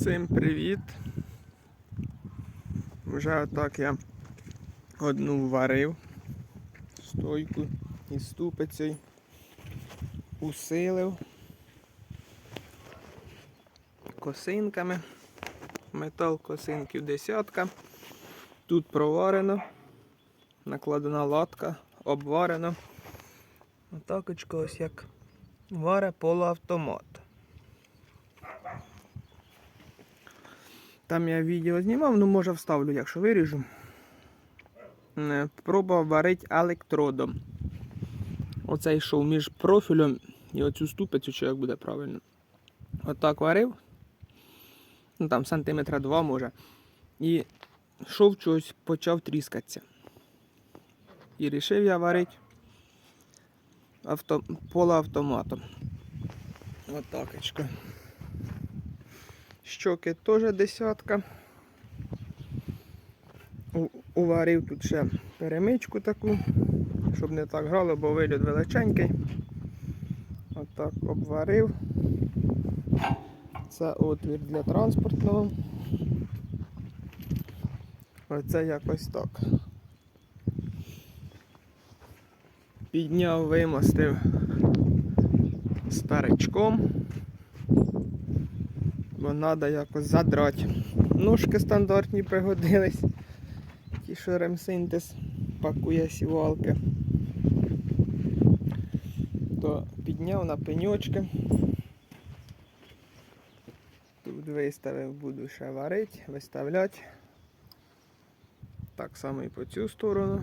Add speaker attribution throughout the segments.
Speaker 1: Всім привіт! Вже отак я одну варив стойку із ступицею, усилив косинками. Метал косинків десятка. Тут проварено, накладена латка, обварено. Отакочка ось як варе полуавтомат. Там я відео знімав, ну може вставлю, якщо виріжу. Е, Пробував варити електродом. Оцей йшов між профілем і оцю ступицю, чи як буде правильно. Отак варив. Ну там сантиметра два може. І шов чогось почав тріскатися. І рішив я варити авто... полуавтоматом. Отакочка. Щоки теж десятка. Уварив тут ще перемичку таку, щоб не так грало, бо виліт величенький. Отак обварив. Це отвір для транспортного. Оце якось так. Підняв, вимостив старичком бо треба якось задрати. Ножки стандартні пригодились. Ті, що ремсинтез пакує сівалки. То підняв на пеньочки. Тут виставив, буду ще варити, виставляти. Так само і по цю сторону.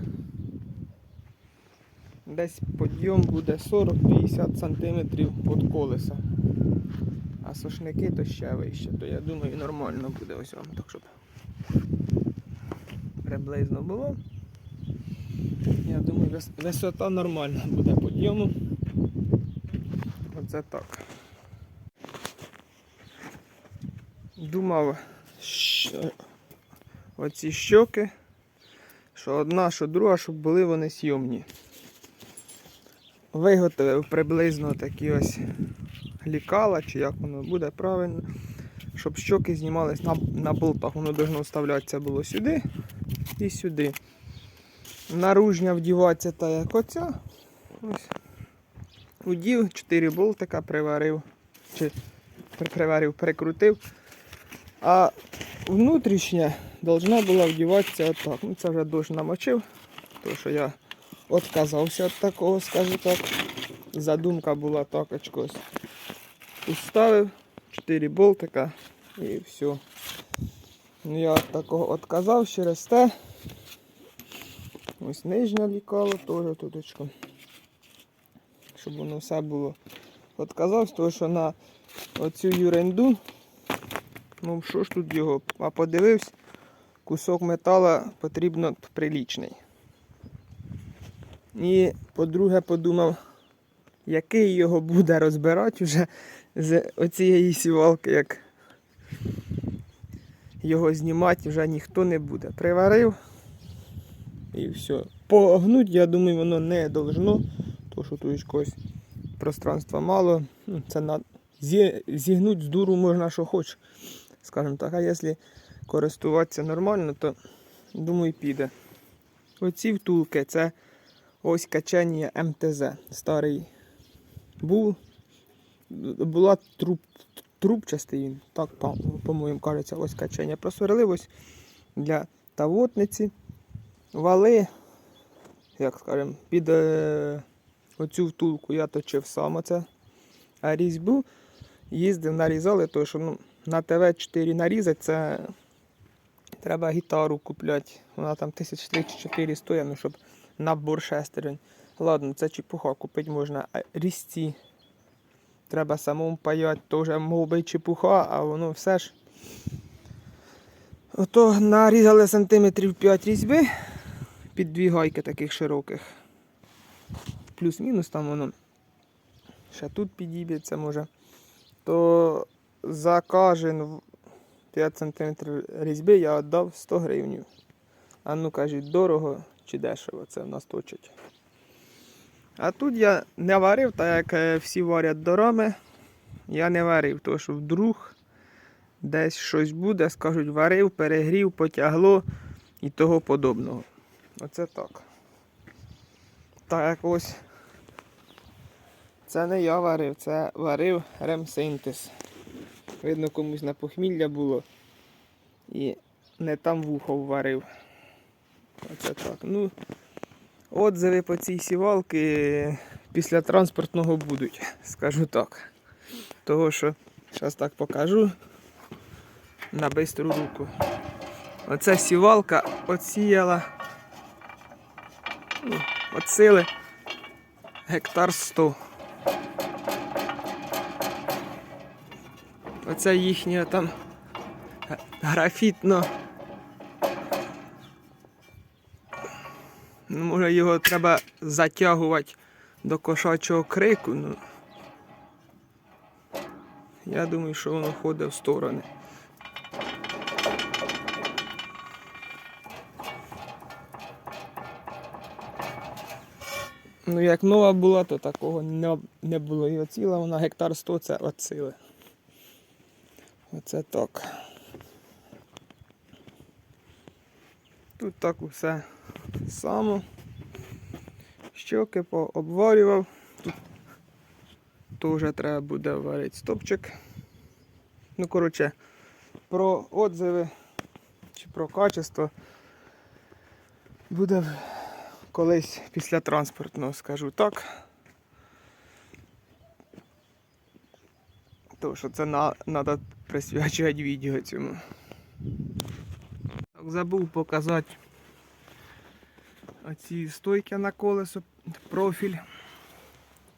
Speaker 1: Десь підйом буде 40-50 см від колеса. Сушники то ще вище, то я думаю нормально буде ось вам, так щоб приблизно було. Я думаю, висота нормальна буде підйому. Оце так. Думав, що оці щоки, що одна, що друга, щоб були вони сйомні. Виготовив приблизно такі ось лікала, чи як воно буде правильно, щоб щоки знімались на, на болтах. Воно должно вставлятися було сюди і сюди. Наружня вдіватися та як оця. Ось. Удів, 4 болтика приварив, чи приварив, прикрутив. А внутрішня должна була вдіватися отак. Ну це вже дощ намочив, тому що я відказався від такого, скажу так. Задумка була так ось уставив 4 болтика і все. Ну, я такого відказав через те. Ось нижня лікала теж туточку. Щоб воно все було. Відказав, тому що на оцю юренду, ну що ж тут його, а подивився, кусок метала потрібно прилічний. І по-друге подумав, який його буде розбирати вже з оцієї сівалки, як його знімати вже ніхто не буде. Приварив і все. Погнуть, я думаю, воно не должно, тому що тут якогось пространства мало. Ну, Це на зі... зігнуть з дуру можна що хоч. Скажімо так, а якщо користуватися нормально, то думаю піде. Оці втулки це ось качання МТЗ. Старий був була труб, трубчастий він, так, по- по-моєму, кажеться, ось качання. Просверлив ось для тавотниці. Вали, як скажемо, під е, оцю втулку я точив сам оце. А різьбу їздив, нарізали, тому що ну, на ТВ-4 нарізати це треба гітару купляти. Вона там тисяч три чи чотири стоїть, ну, щоб набор шестерень. Ладно, це чепуха, купити можна. А різці треба самому паяти, то вже мов би чепуха, а воно все ж. Ото нарізали сантиметрів 5 різьби під дві гайки таких широких. Плюс-мінус там воно. Ще тут підіб'ється може. То за кожен 5 см різьби я віддав 100 гривень. А ну кажуть, дорого чи дешево це в нас точать. А тут я не варив, так як е, всі варять до рами. Я не варив, тому що вдруг десь щось буде, скажуть, варив, перегрів, потягло і того подобного. Оце так. Так ось. Це не я варив, це варив ремсинтез. Видно, комусь на похмілля було. І не там вухо варив. Оце так. Ну, отзиви по цій сівалки після транспортного будуть, скажу так. Того, що зараз так покажу на бистру руку. Оця сівалка отсіяла ну, от сили гектар 100. Оце їхня там графітно. Може його треба затягувати до кошачого крику. Ну. Я думаю, що воно ходить в сторони. Ну, як нова була, то такого не, було. І оціла вона гектар 100 це от сили. Оце так. Тут так усе само. Щоки пообварював. Тут теж треба буде варити стопчик. Ну, коротше, про отзиви чи про качество буде колись після транспортного, скажу так. Тому що це треба присвячувати відео цьому. Так, забув показати оці стойки на колесо, профіль.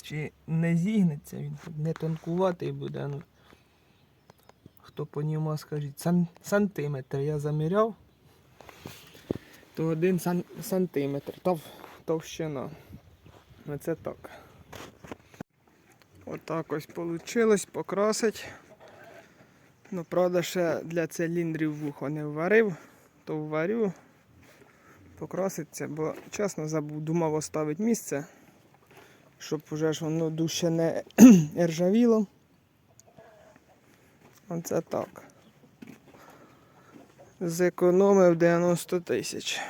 Speaker 1: Чи не зігнеться він, не тонкуватий буде. Ну, хто по ньому скажіть, сан, сантиметр я заміряв, то один сан, сантиметр, тов, товщина. Оце так. Отак ось вийшло, покрасить. Ну, правда, ще для циліндрів вухо не варив, то варю, покраситься, бо чесно забув, думав оставити місце, щоб вже ж воно дужче не ржавіло. Оце так. Зекономив 90 тисяч.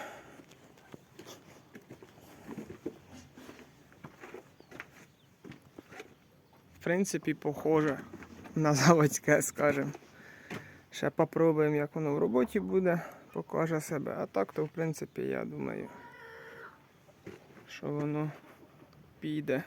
Speaker 1: В принципі, похоже на заводське, скажем. Ще попробуємо, як воно в роботі буде, покаже себе. А так, то в принципі, я думаю, що воно піде.